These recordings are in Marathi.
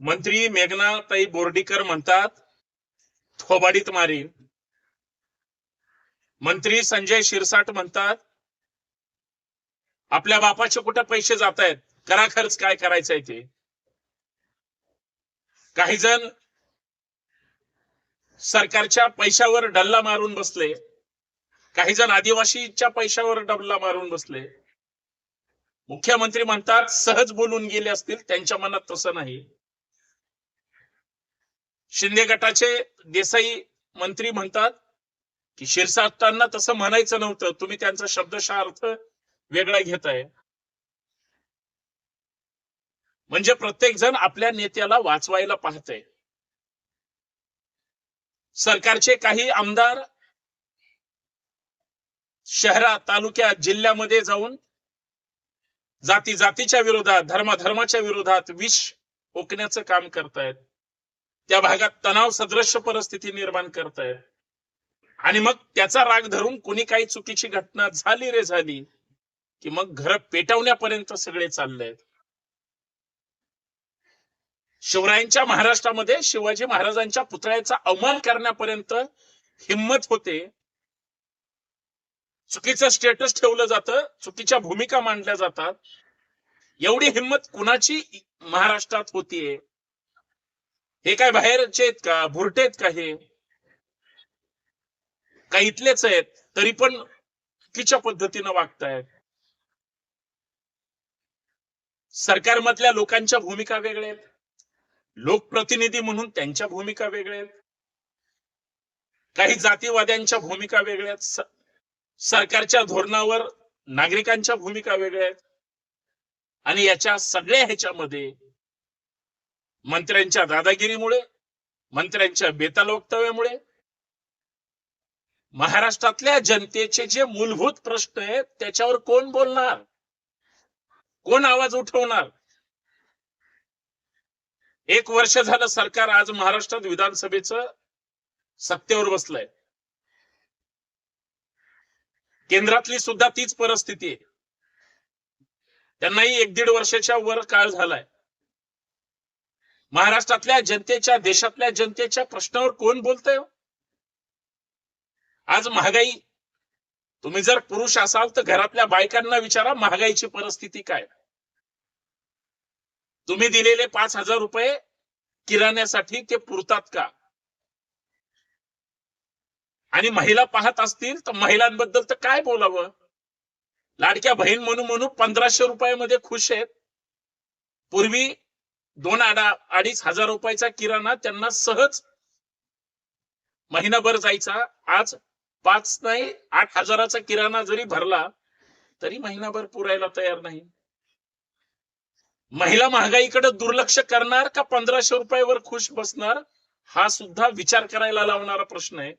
मंत्री मेघनाताई बोर्डीकर म्हणतात थोबाडीत मारीन. मंत्री संजय शिरसाट म्हणतात आपल्या बापाचे कुठे पैसे जात आहेत करा खर्च काय करायचंय ते? काही जण सरकारच्या पैशावर डल्ला मारून बसले. काही जण आदिवासीच्या पैशावर डल्ला मारून बसले. मुख्यमंत्री म्हणतात सहज बोलून गेले असतील त्यांच्या मनात तसं नाही. शिंदे गटाचे देसाई मंत्री म्हणतात की शिरसाटांना तसं म्हणायचं नव्हतं. तुम्ही त्यांचा शब्दशः अर्थ वेगळा घेताय म्हणजे प्रत्येक जण आपल्या नेत्याला वाचवायला पाहतय. सरकारचे काही आमदार शहरात तालुक्यात जिल्ह्यामध्ये जाऊन जाती जातीच्या विरोधात धर्मा धर्माच्या विरोधात विष ओकण्याचं काम करतायत. त्या भागात तणाव सदृश्य परिस्थिती निर्माण करतायत आणि मग त्याचा राग धरून कुणी काही चुकीची घटना झाली रे झाली की मग घर पेटवण्यापर्यंत सगळे चालले शिवरायांच्या महाराष्ट्रामध्ये शिवाजी महाराजांच्या पुतळ्याचा अवमान करण्यापर्यंत हिंमत होते. चुकीचं स्टेटस ठेवलं जातं चुकीच्या भूमिका मांडल्या जातात. एवढी हिंमत कुणाची महाराष्ट्रात होतीये? हे काय बाहेरचे आहेत का? भुरटे आहेत का हे? का इथलेच आहेत? तरी पण चुकीच्या पद्धतीनं वागतायत. सरकारमधल्या लोकांच्या भूमिका वेगळ्या आहेत. लोकप्रतिनिधी म्हणून त्यांच्या भूमिका वेगळ्या आहेत. काही जातीवाद्यांच्या भूमिका वेगळ्या आहेत. सरकारच्या धोरणावर नागरिकांच्या भूमिका वेगळ्या आहेत. आणि याच्या सगळ्या ह्याच्यामध्ये मंत्र्यांच्या दादागिरीमुळे मंत्र्यांच्या बेताल वक्तव्यामुळे महाराष्ट्रातल्या जनतेचे जे मूलभूत प्रश्न आहेत त्याच्यावर कोण बोलणार? कोण आवाज उठवणार? एक वर्ष झालं सरकार आज महाराष्ट्रात विधानसभेचं सत्तेवर बसलंय. केंद्रातली सुद्धा तीच परिस्थिती आहे. त्यांनाही एक दीड वर्षाच्या वर काळ झालाय. महाराष्ट्रातल्या जनतेच्या देशातल्या जनतेच्या प्रश्नावर कोण बोलतय हो? आज महागाई तुम्ही जर पुरुष असाल तर घरातल्या बायकांना विचारा महागाईची परिस्थिती काय? तुम्ही दिलेले पाच हजार रुपये किराण्यासाठी ते पुरतात का? आणि महिला पाहत असतील तर महिलांबद्दल तर काय बोलावं? लाडक्या बहीण म्हणून म्हणून पंधराशे रुपयामध्ये खुश आहेत. पूर्वी दोन अडा अडीच हजार रुपयाचा किराणा त्यांना सहज महिनाभर जायचा. आज पाच नाही आठ हजाराचा किराणा जरी भरला तरी महिनाभर पुरायला तयार नाही. महिला महागाईकडे दुर्लक्ष करणार का पंधराशे रुपयावर खुश बसणार? हा सुद्धा विचार करायला लावणारा प्रश्न आहे.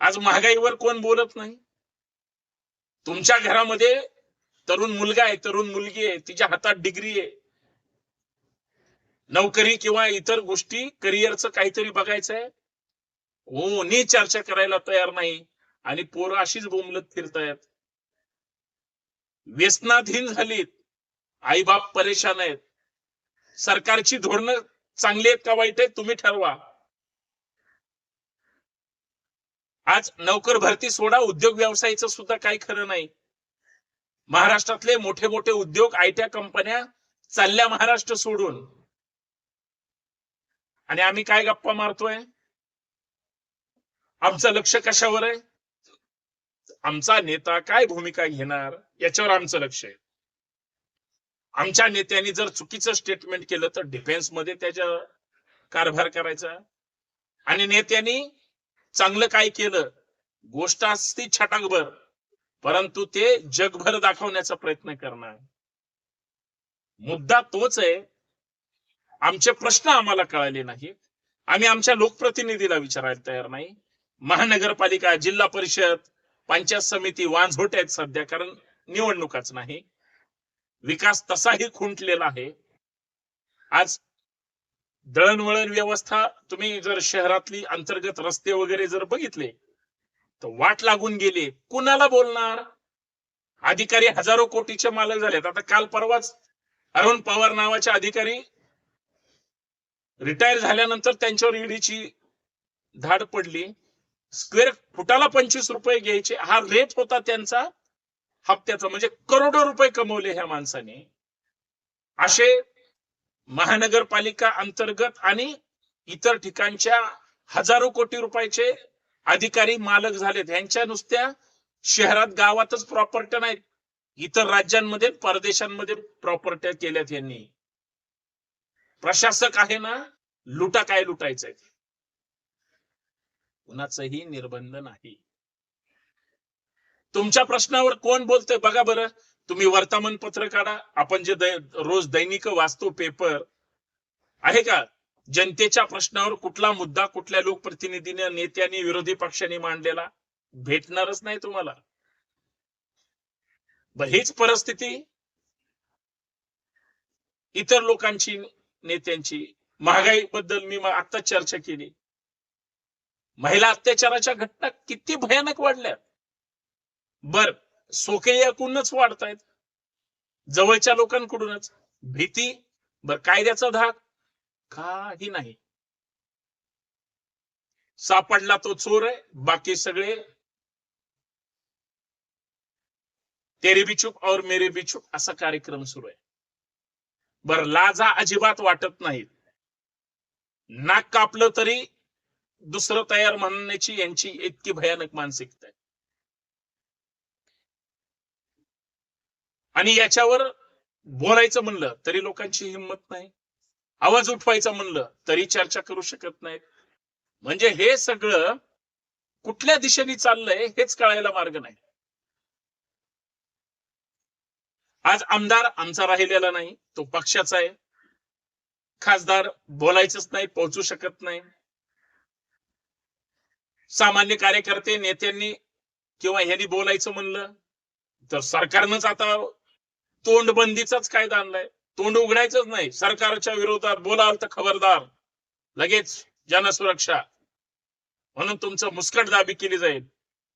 आज महागाईवर कोण बोलत नाही? तुमच्या घरामध्ये तरुण मुलगा आहे तरुण मुलगी आहे तिच्या हातात डिग्री आहे. नोकरी किंवा इतर गोष्टी करिअरचं काहीतरी बघायचं आहे हो चर्चा करायला तयार नाही आणि पोरं अशीच बोंबलत फिरतायत. व्यसनाधीन झालीत. आई बाप परेशान आहेत. सरकारची धोरणं चांगली आहेत का वाईट आहेत तुम्ही ठरवा. आज नोकर भरती सोडा उद्योग व्यवसायाचं सुद्धा काही खरं नाही. महाराष्ट्रातले मोठे मोठे उद्योग आयट्या कंपन्या चालल्या महाराष्ट्र सोडून. आणि आम्ही काय गप्पा मारतोय? आमचं लक्ष कशावर आहे? आमचा नेता काय भूमिका घेणार? याच्यावर आमचं लक्ष आहे. आमच्या नेत्यांनी जर चुकीचं स्टेटमेंट केलं तर डिफेन्समध्ये त्याच्या कारभार करायचा. आणि नेत्यांनी चांगलं काय केलं? गोष्ट असती छटाकभर परंतु ते जगभर दाखवण्याचा प्रयत्न करणार. मुद्दा तोच आहे आमचे प्रश्न आम्हाला कळाले नाहीत. आम्ही आमच्या लोकप्रतिनिधीला विचारायला तयार नाही. महानगरपालिका जिल्हा परिषद पंचायत समिती वांझोट आहेत सध्या कारण निवडणुकाच नाही. विकास तसाही खुंटलेला आहे. आज दळणवळण व्यवस्था तुम्ही जर शहरातली अंतर्गत रस्ते वगैरे जर बघितले तर वाट लागून गेली. कुणाला बोलणार? अधिकारी हजारो कोटीचे मालक झालेत. आता काल परवाच अरुण पवार नावाचे अधिकारी रिटायर झाल्यानंतर त्यांच्यावर ईडीची धाड पडली. स्क्वेअर फुटाला पंचवीस रुपये घ्यायचे. हा रेट होता त्यांचा हप्त्याचा. म्हणजे करोडो रुपये कमवले ह्या माणसाने. असे महानगरपालिका अंतर्गत आणि इतर ठिकाणच्या हजारो कोटी रुपयाचे अधिकारी मालक झालेत. ह्यांच्या नुसत्या शहरात गावातच प्रॉपर्ट्या नाहीत. इतर राज्यांमध्ये परदेशांमध्ये प्रॉपर्ट्या केल्यात यांनी. प्रशासक आहे ना लुटा काय लुटायचंय? कुणाचंही निर्बंध नाही. तुमच्या प्रश्नावर कोण बोलतोय बघा बरं. तुम्ही वर्तमानपत्र काढा. आपण जे दै- रोज दैनिक वाचतो पेपर आहे का? जनतेच्या प्रश्नावर कुठला मुद्दा कुठल्या लोकप्रतिनिधीने नेत्यांनी विरोधी पक्षांनी मांडलेला? भेटणारच नाही तुम्हाला. हीच परिस्थिती इतर लोकांची नेत्यांची महागाई बद्दल मी आता चर्चा केली. महिला अत्याचाराच्या घटना किती भयानक वाढल्या. बर सोके एकूणच वाढतायत. जवळच्या लोकांकडूनच. भीती बर कायद्याचा धाक? काही नाही. सापडला तो चोर आहे बाकी सगळे. तेरे भी चुप और मेरे भी चुप असा कार्यक्रम सुरू आहे. बर लाजा अजिबात वाटत नाहीत नाक कापलं तरी दुसरं तयार म्हणण्याची यांची इतकी भयानक मानसिकता आहे. आणि याच्यावर बोलायचं म्हणलं तरी लोकांची हिंमत नाही. आवाज उठवायचा म्हणलं तरी चर्चा करू शकत नाहीत. म्हणजे हे सगळं कुठल्या दिशेने चाललंय हेच कळायला मार्ग नाही. आज आमदार आमचा राहिलेला नाही तो पक्षाचा आहे. खासदार बोलायचंच नाही पोहोचू शकत नाही. सामान्य कार्यकर्ते नेत्यांनी किंवा ह्यांनी बोलायचं म्हणलं तर सरकारनंच आता तोंडबंदीचाच कायदा आणलाय. तोंड उघडायचंच नाही. सरकारच्या विरोधात बोलाल तर खबरदार. लगेच जनसुरक्षा. म्हणून तुमचं मुस्कट दाबी केली जाईल.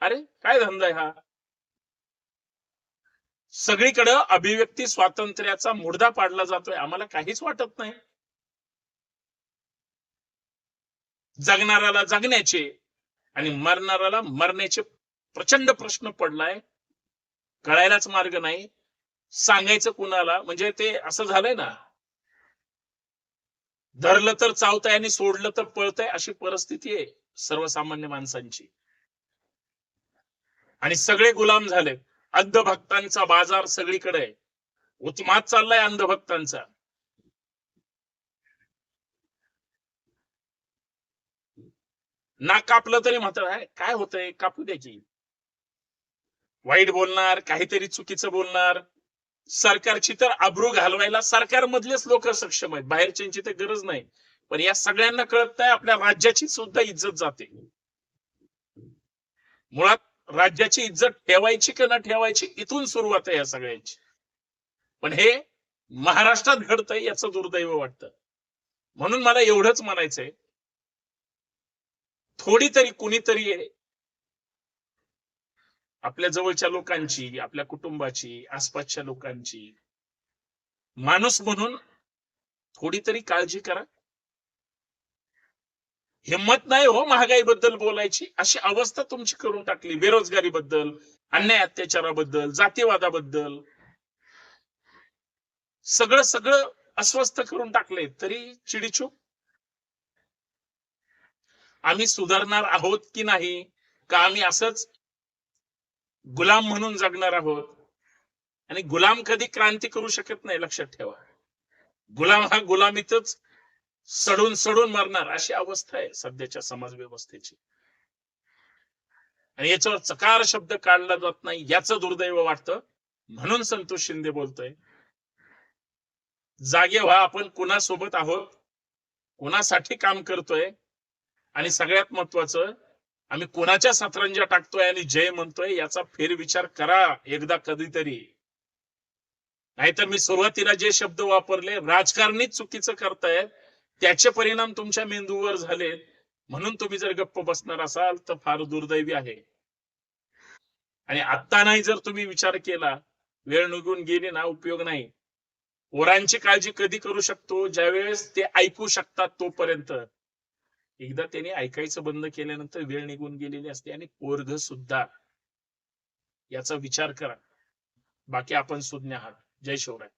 अरे काय धंदा आहे हा? सगळीकडं अभिव्यक्ती स्वातंत्र्याचा मुर्दा पाडला जातोय. आम्हाला काहीच वाटत नाही. जगणाऱ्याला जगण्याचे आणि मरणाऱ्याला मरण्याचे प्रचंड प्रश्न पडलाय. कळायलाच मार्ग नाही. सांगायचं कुणाला? म्हणजे ते असं झालंय ना. धरलं तर चावतंय आणि सोडलं तर पळतंय अशी परिस्थिती आहे सर्वसामान्य माणसांची. आणि सगळे गुलाम झाले अंधभक्तांचा बाजार सगळीकडे आहे. उत्मात चाललाय अंधभक्तांचा. नाक कापलं तरी म्हणतात काय होतंय? कापू द्या वाईट बोलणार काहीतरी चुकीचं बोलणार. सरकारची तर अब्रू घालवायला सरकारमधलेच लोक सक्षम आहेत. बाहेरच्यांची तर गरज नाही. पण या सगळ्यांना कळत नाही आपल्या राज्याची सुद्धा इज्जत जाते. मुळात राज्याची इज्जत ठेवायची का न ठेवायची इथून सुरुवात आहे या सगळ्यांची. पण हे महाराष्ट्रात घडतंय याचं दुर्दैव वाटतं. म्हणून मला एवढंच म्हणायचंय. थोडी तरी कुणीतरी आपल्या जवळच्या लोकांची आपल्या कुटुंबाची आसपासच्या लोकांची माणूस म्हणून थोडी तरी काळजी करा. हिंमत नाही हो महागाई बद्दल बोलायची. अशी अवस्था तुमची करून टाकली. बेरोजगारी बद्दल अन्याय अत्याचाराबद्दल जातीवादाबद्दल. सगळं सगळं अस्वस्थ करून टाकले. तरी चिडीचूप. आम्ही सुधारणार आहोत की नाही? का आम्ही असंच गुलाम म्हणून जगणार आहोत? आणि गुलाम कधी क्रांती करू शकत नाही लक्षात ठेवा. गुलाम हा गुलामीतच सडून सडून मरणार अशी अवस्था आहे सध्याच्या समाज व्यवस्थेची आणि याच्यावर चकार शब्द काढला जात नाही याच दुर्दैव वाटतं. म्हणून संतोष शिंदे बोलतोय. जागे व्हा आपण कुणासोबत आहोत? कुणासाठी काम करतोय? आणि सगळ्यात महत्वाचं आम्ही कोणाच्या सतरंजा टाकतोय आणि जय म्हणतोय याचा फेरविचार करा एकदा कधीतरी. नाहीतर मी सुरुवातीला जे शब्द वापरले राजकारणीच चुकीचं करतायत त्याचे परिणाम तुमच्या मेंदूवर झालेत म्हणून तुम्ही जर गप्प बसणार असाल तर फार दुर्दैवी आहे. आणि आत्ता नाही जर तुम्ही विचार केला वेळ निघून गेली ना उपयोग नाही. वरांची काळजी कधी करू शकतो? ज्यावेळेस ते ऐकू शकतात तोपर्यंत. एकदा त्यांनी ऐकायचं बंद केल्यानंतर वेळ निघून गेलेली असते आणि पोरग सुद्धा. याचा विचार करा. बाकी आपण सुज्ञ आहात. जय शिवराय.